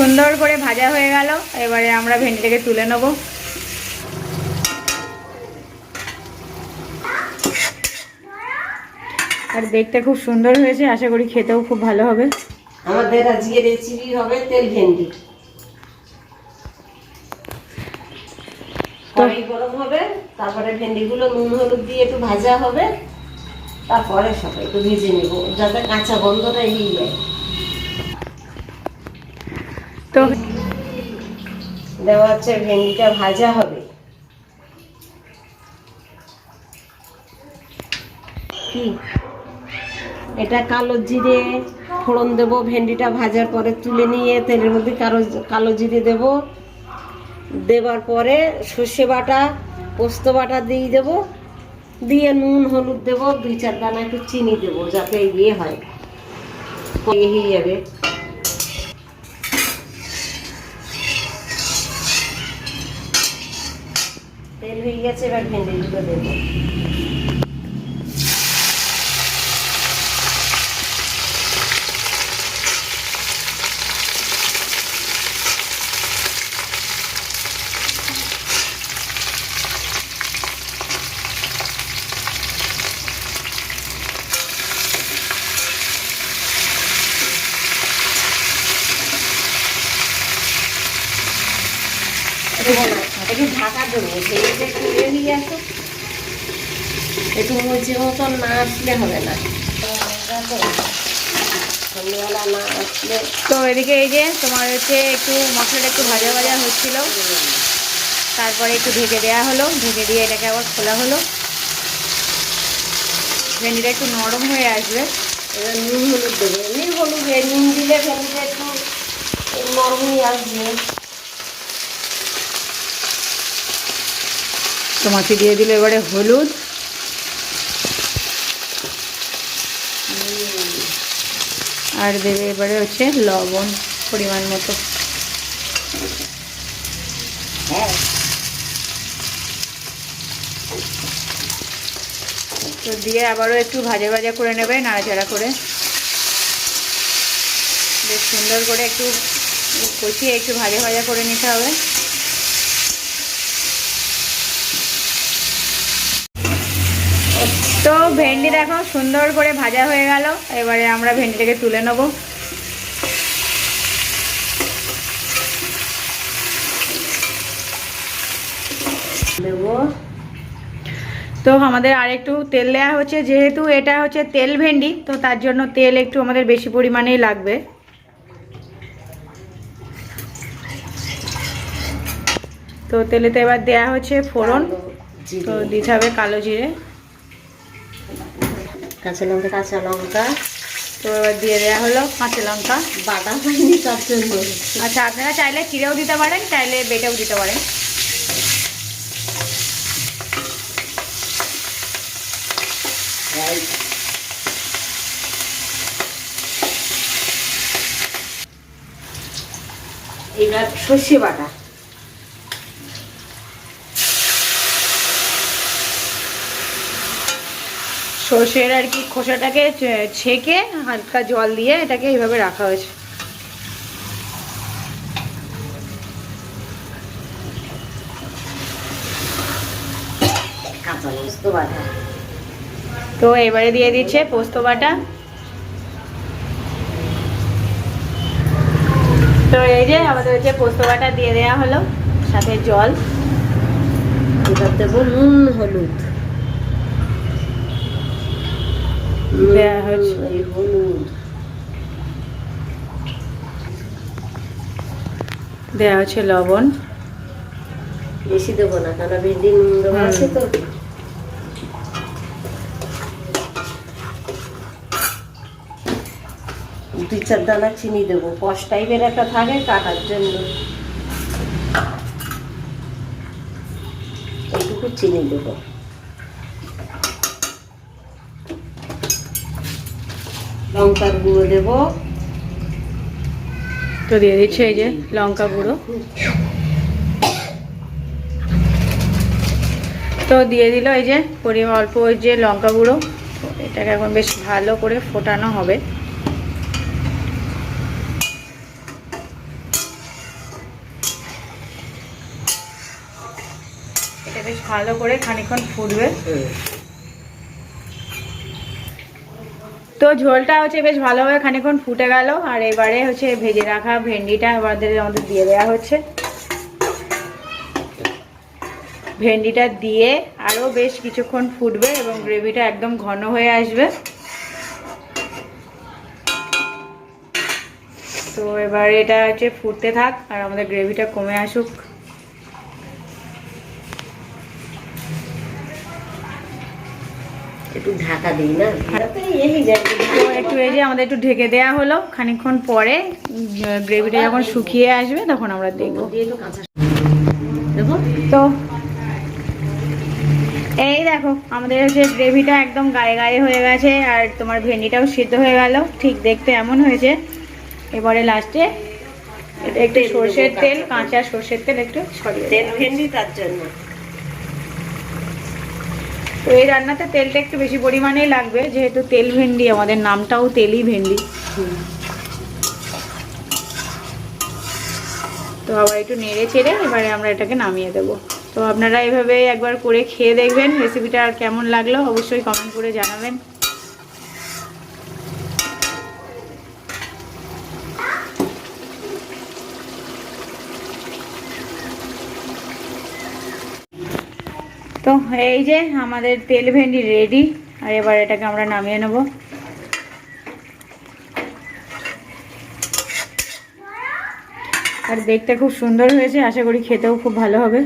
সুন্দর করে ভাজা হয়ে গেল। এবারে আমরা ভেন্ডিটাকে তুলে নেব। আর দেখতে খুব সুন্দর হয়েছে আশা করি খেতেও খুব ভালো হবে। আমাদের আজকে রেসিপি হবে তেল ভেন্ডি। কড়াই গরম হবে তারপরে ভেন্ডিগুলো নুন হলুদ দিয়ে একটু ভাজা হবে তারপরে সবাই একটু ভেজে নেব যাতে কাঁচা গন্ধটা এই যায়। তো দেওয়া হচ্ছে ভেন্ডিটা ভাজা হবে। কি? এটা কালো জিরে ফোড়ন দেবো, ভেন্ডিটা ভাজার পরে তুলে নিয়ে তেলের মধ্যে কালো কালো জিরে দেব। দেবার পরে সর্ষে বাটা, পোস্ত বাটা দিয়ে দেবো। দিয়ে নুন, হলুদ দেবো, দুই চার দানা একটু চিনি দেবো, যাতে ইয়ে হয়। ইয়ে হয়ে যাবে। তেল হয়ে গেছে এবার ভেন্ডিগুলো দেবো দেবো না একটু ঢাকা দেবো ভেন্ডিটা একটু হয়ে আসো। একটু মুচি মতন না আসলে হবে না। সন্ধ্যেবেলা না আসলে তো এদিকে এই যে তোমার হচ্ছে একটু মশলাটা একটু ভাজা ভাজা হচ্ছিল। তারপরে একটু ঢেকে দেওয়া হলো। ঢেকে দিয়ে এটাকে আবার খোলা হলো। ভেন্ডিটা একটু নরম হয়ে আসবে। এবার নুন হলুদ দেবো। এমনি হলুদ নুন দিলে ভেন্ডিটা একটু নরম হয়ে তোমাকে দিয়ে দিল এবারে হলুদ। আর দেবে এবারে হচ্ছে লবণ পরিমাণ মতো। তো দিয়ে আবারও একটু ভাজা ভাজা করে নেবে, নাড়াচাড়া করে। বেশ সুন্দর করে একটু কষিয়ে একটু ভাজা ভাজা করে নিতে হবে। তো ভেন্ডি দেখো সুন্দর করে ভাজা হয়ে গেল। এবারে আমরা ভেন্ডিটাকে তুলে নেব। তো আমাদের আর একটু তেল দেওয়া হচ্ছে যেহেতু এটা হচ্ছে তেল ভেন্ডি তো তার জন্য তেল একটু আমাদের বেশি পরিমাণেই লাগবে। তো তেলেতে এবার দেয়া হচ্ছে ফোড়ন। তো দিতে হবে কালো জিরে। কাঁচা লঙ্কা কাঁচা লঙ্কা। তো এবার দিয়ে দেওয়া হলো কাঁচা লঙ্কা। বাটা হয়নি তার জন্য। আচ্ছা আপনারা চাইলে চিড়েও দিতে পারেন চাইলে বেটেও দিতে পারেন। এবার সর্ষে বাটা। সর্ষের আর কি খোসাটাকে ছেঁকে হালকা জল দিয়ে এটাকে এইভাবে রাখা হয়েছে। তো এবারে দিয়ে দিচ্ছে পোস্ত বাটা। তো এই যে আমাদের হচ্ছে পোস্ত বাটা দিয়ে দেওয়া হলো সাথে জল। এবার দেবো নুন হলুদ। দেয়া হলুদ দেওয়া হচ্ছে লবণ। বেশি দেবো না কারণ ভেন্ডি নুন আছে তো। দুই চার দানা চিনি দেবো কষ টাইপের একটা থাকে কাটার জন্য। এইটুকু চিনি দেবো। লঙ্কার গুঁড়ো দেব। তো দিয়ে দিচ্ছে এই যে লঙ্কা গুঁড়ো তো দিয়ে দিল এই যে পরিমাণ অল্প ওই যে লঙ্কা গুঁড়ো এটাকে এখন বেশ ভালো করে ফোটানো হবে। এটা বেশ ভালো করে খানিক্ষণ ফুটবে। তো ঝোলটা হচ্ছে বেশ ভালোভাবে খানিক্ষণ ফুটে গেল, আর এবারে হচ্ছে ভেজে রাখা ভেন্ডিটা আমাদের আমাদের দিয়ে দেওয়া হচ্ছে। ভেন্ডিটা দিয়ে আরও বেশ কিছুক্ষণ ফুটবে এবং গ্রেভিটা একদম ঘন হয়ে আসবে। তো এবার এটা হচ্ছে ফুটতে থাক, আর আমাদের গ্রেভিটা কমে আসুক। একটু ঢাকা দিই না? তাতে এই যায় তো একটু এই যে আমাদের একটু ঢেকে হলো খানিকক্ষণ পরে গ্রেভিটা যখন শুকিয়ে আসবে তখন আমরা দেখব। তো এই দেখো আমাদের হচ্ছে গ্রেভিটা একদম গায়ে গায়ে হয়ে গেছে আর তোমার ভেন্ডিটাও সিদ্ধ হয়ে গেল। ঠিক দেখতে এমন হয়েছে। এবারে লাস্টে একটু সর্ষের তেল কাঁচা সর্ষের তেল একটু তেল ভেন্ডি তার জন্য। তো এই রান্নাতে তেলটা একটু বেশি পরিমাণেই লাগবে, যেহেতু তেল ভেন্ডি, আমাদের নামটাও তেলই ভেন্ডি। তো আবার একটু নেড়ে চেড়ে এবারে আমরা এটাকে নামিয়ে দেব। তো আপনারা এভাবে একবার করে খেয়ে দেখবেন রেসিপিটা আর কেমন লাগল অবশ্যই কমেন্ট করে জানাবেন। তো এই যে আমাদের তেল ভেন্ডি রেডি আর এবার এটাকে আমরা নামিয়ে নেব। আর দেখতে খুব সুন্দর হয়েছে, আশা করি খেতেও খুব ভালো হবে।